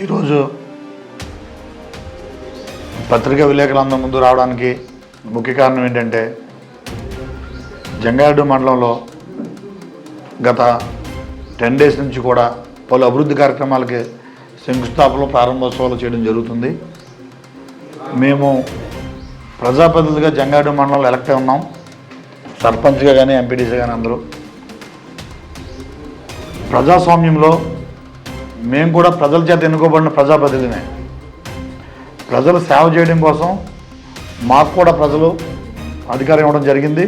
ఈరోజు పత్రికా విలేకరులందరి ముందు రావడానికి ముఖ్య కారణం ఏంటంటే జంగారెడ్డి మండలంలో గత టెన్ డేస్ నుంచి కూడా పలు అభివృద్ధి కార్యక్రమాలకి శంకుస్థాపనలు ప్రారంభోత్సవాలు చేయడం జరుగుతుంది. మేము ప్రజాప్రతినిధులుగా జంగారెడ్డి మండలంలో ఎలక్ట్ ఉన్నాం. సర్పంచ్గా కానీ ఎంపీడీసీ కానీ అందరూ. ప్రజాస్వామ్యంలో మేము కూడా ప్రజల చేత ఎన్నుకోబడిన ప్రజాప్రతినిధినే ప్రజలు సేవ చేయడం కోసం మాకు కూడా ప్రజలు అధికారం ఇవ్వడం జరిగింది.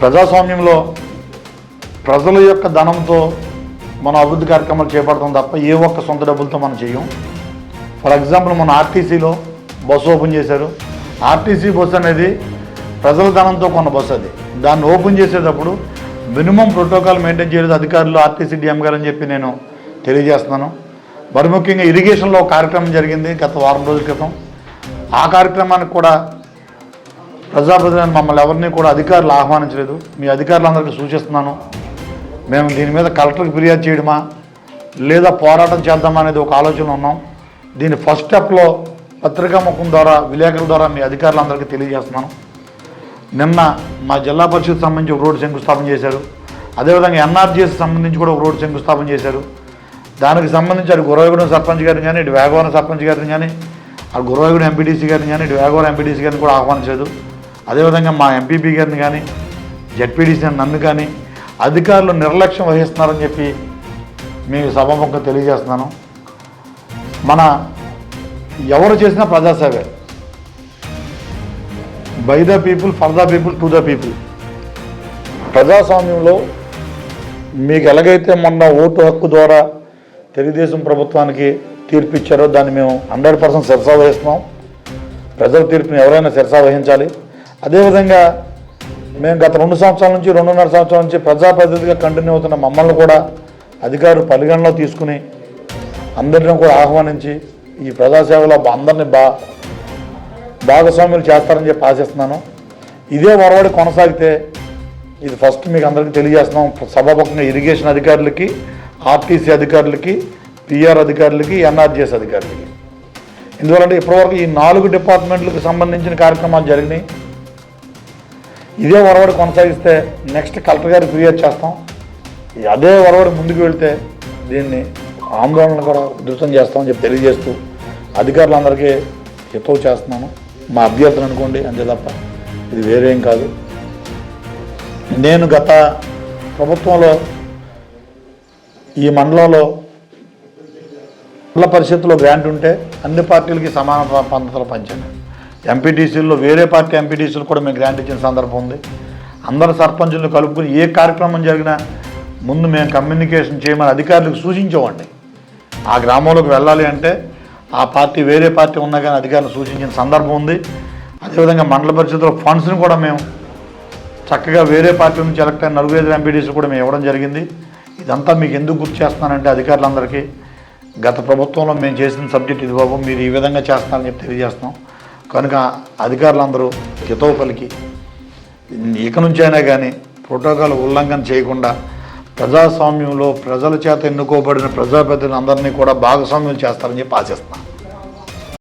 ప్రజాస్వామ్యంలో ప్రజల యొక్క ధనంతో మనం అభివృద్ధి కార్యక్రమాలు చేపడతాం తప్ప ఏ ఒక్క సొంత డబ్బులతో మనం చేయం ఫర్ ఎగ్జాంపుల్ మన ఆర్టీసీలో బస్సు ఓపెన్ చేశారు. ఆర్టీసీ బస్సు అనేది ప్రజల ధనంతో కొన్న బస్సు అది. దాన్ని ఓపెన్ చేసేటప్పుడు మినిమం ప్రోటోకాల్ మెయింటైన్ చేయలేదు అధికారులు ఆర్టీసీ డిఎం గారు అని చెప్పి నేను తెలియజేస్తున్నాను. మరి ముఖ్యంగా ఇరిగేషన్లో ఒక కార్యక్రమం జరిగింది గత వారం రోజుల క్రితం. ఆ కార్యక్రమానికి కూడా ప్రజాప్రతినిధులు మమ్మల్ని ఎవరిని కూడా అధికారులు ఆహ్వానించలేదు. మీ అధికారులందరికీ సూచిస్తున్నాను. మేము దీని మీద కలెక్టర్కి ఫిర్యాదు చేయడమా లేదా పోరాటం చేద్దామా అనేది ఒక ఆలోచన ఉన్నాం. దీని ఫస్ట్ స్టెప్లో పత్రికా ముఖం ద్వారా విలేకరుల ద్వారా మీ అధికారులందరికీ తెలియజేస్తున్నాను. నిన్న మా జిల్లా పరిషత్ సంబంధించి ఒక రోడ్డు శంకుస్థాపన చేశారు. అదేవిధంగా ఎన్ఆర్జీఎస్ సంబంధించి కూడా ఒక రోడ్డు శంకుస్థాపన చేశారు. దానికి సంబంధించి అటు గురవగూడెం సర్పంచ్ గారిని కానీ ఇటు వేగవరం సర్పంచ్ గారిని కానీ అటు గురవగూడెం ఎంపీటీసీ గారిని కానీ ఇటు వేగవరం ఎంపీటీసీ గారిని కూడా ఆహ్వానించలేదు అదేవిధంగా మా ఎంపీపీ గారిని కానీ జడ్పీటీసీ నన్ను కానీ అధికారులు నిర్లక్ష్యం వహిస్తున్నారని చెప్పి మీకు సభాముఖం తెలియజేస్తున్నాను. మన ఎవరు చేసినా ప్రజాసేవే. By the people for the people to the people ప్రజాస్వామ్యంలో మీకు ఎలాగైతే మొన్న ఓటు హక్కు ద్వారా తెలుగుదేశం ప్రభుత్వానికి తీర్పు ఇచ్చారో దాన్ని మేము హండ్రెడ్ పర్సెంట్ శిరసా వహిస్తున్నాం. ప్రజల తీర్పుని ఎవరైనా శిరసా వహించాలి. అదేవిధంగా మేము గత రెండు సంవత్సరాల నుంచి రెండున్నర సంవత్సరాల నుంచి ప్రజాప్రతినిధిగా కంటిన్యూ అవుతున్న మమ్మల్ని కూడా అధికారులు పరిగణలో తీసుకుని అందరిని కూడా ఆహ్వానించి ఈ ప్రజాసేవలో అందరినీ బా భాగస్వాములు చేస్తారని చెప్పి ఆశిస్తున్నాను. ఇదే వరవడి కొనసాగితే ఇది ఫస్ట్ మీకు అందరికీ తెలియజేస్తున్నాం. సభాపక్షంగా ఇరిగేషన్ అధికారులకి ఆర్టీసీ అధికారులకి పిఆర్ అధికారులకి ఎన్ఆర్జీఎస్ అధికారులకి. ఎందువల్లంటే ఇప్పటివరకు ఈ నాలుగు డిపార్ట్మెంట్లకు సంబంధించిన కార్యక్రమాలు జరిగినాయి. ఇదే వరవడి కొనసాగిస్తే నెక్స్ట్ కలెక్టర్ గారికి ఫిర్యాదు చేస్తాం. అదే వరవడి ముందుకు వెళ్తే దీన్ని ఆందోళన కూడా ఉధృతం చేస్తామని చెప్పి తెలియజేస్తూ అధికారులందరికీ హితవు చేస్తున్నాను. మా అభ్యర్థులు అనుకోండి అంతే తప్ప ఇది వేరేం కాదు. నేను గత ప్రభుత్వంలో ఈ మండలంలో మండల పరిషత్తులో గ్రాంట్ ఉంటే అన్ని పార్టీలకి సమాన పద్ధతులు పద్ధతిలో పంచాను. ఎంపీటీసీల్లో వేరే పార్టీ ఎంపీటీసీలు కూడా మేము గ్రాంట్ ఇచ్చిన సందర్భం ఉంది. అందరు సర్పంచులను కలుపుకుని ఏ కార్యక్రమం జరిగినా ముందు మేము కమ్యూనికేషన్ చేయమని అధికారులకు సూచించేవాడిని. ఆ గ్రామంలోకి వెళ్ళాలి అంటే ఆ పార్టీ వేరే పార్టీ ఉన్నా కానీ అధికారులు సూచించిన సందర్భం ఉంది. అదేవిధంగా మండల పరిషత్లో ఫండ్స్ని కూడా మేము చక్కగా వేరే పార్టీ నుంచి ఎలక్ట్ అయిన నలుగురు ఐదు ఎంపీడీస్ కూడా మేము ఇవ్వడం జరిగింది. ఇదంతా మీకు ఎందుకు గుర్తు చేస్తున్నానంటే అధికారులందరికీ గత ప్రభుత్వంలో మేము చేసిన సబ్జెక్ట్ ఇది బాబు మీరు ఈ విధంగా చేస్తున్నారని చెప్పి తెలియజేస్తున్నాం. కనుక అధికారులందరూ హితవు పలికి ఇక నుంచి అయినా కానీ ప్రోటోకాల్ ఉల్లంఘన చేయకుండా ప్రజాస్వామ్యంలో ప్రజల చేత ఎన్నుకోబడిన ప్రజాప్రతినిధులందరినీ కూడా భాగస్వామ్యం చేస్తారని చెప్పి ఆశిస్తున్నాను.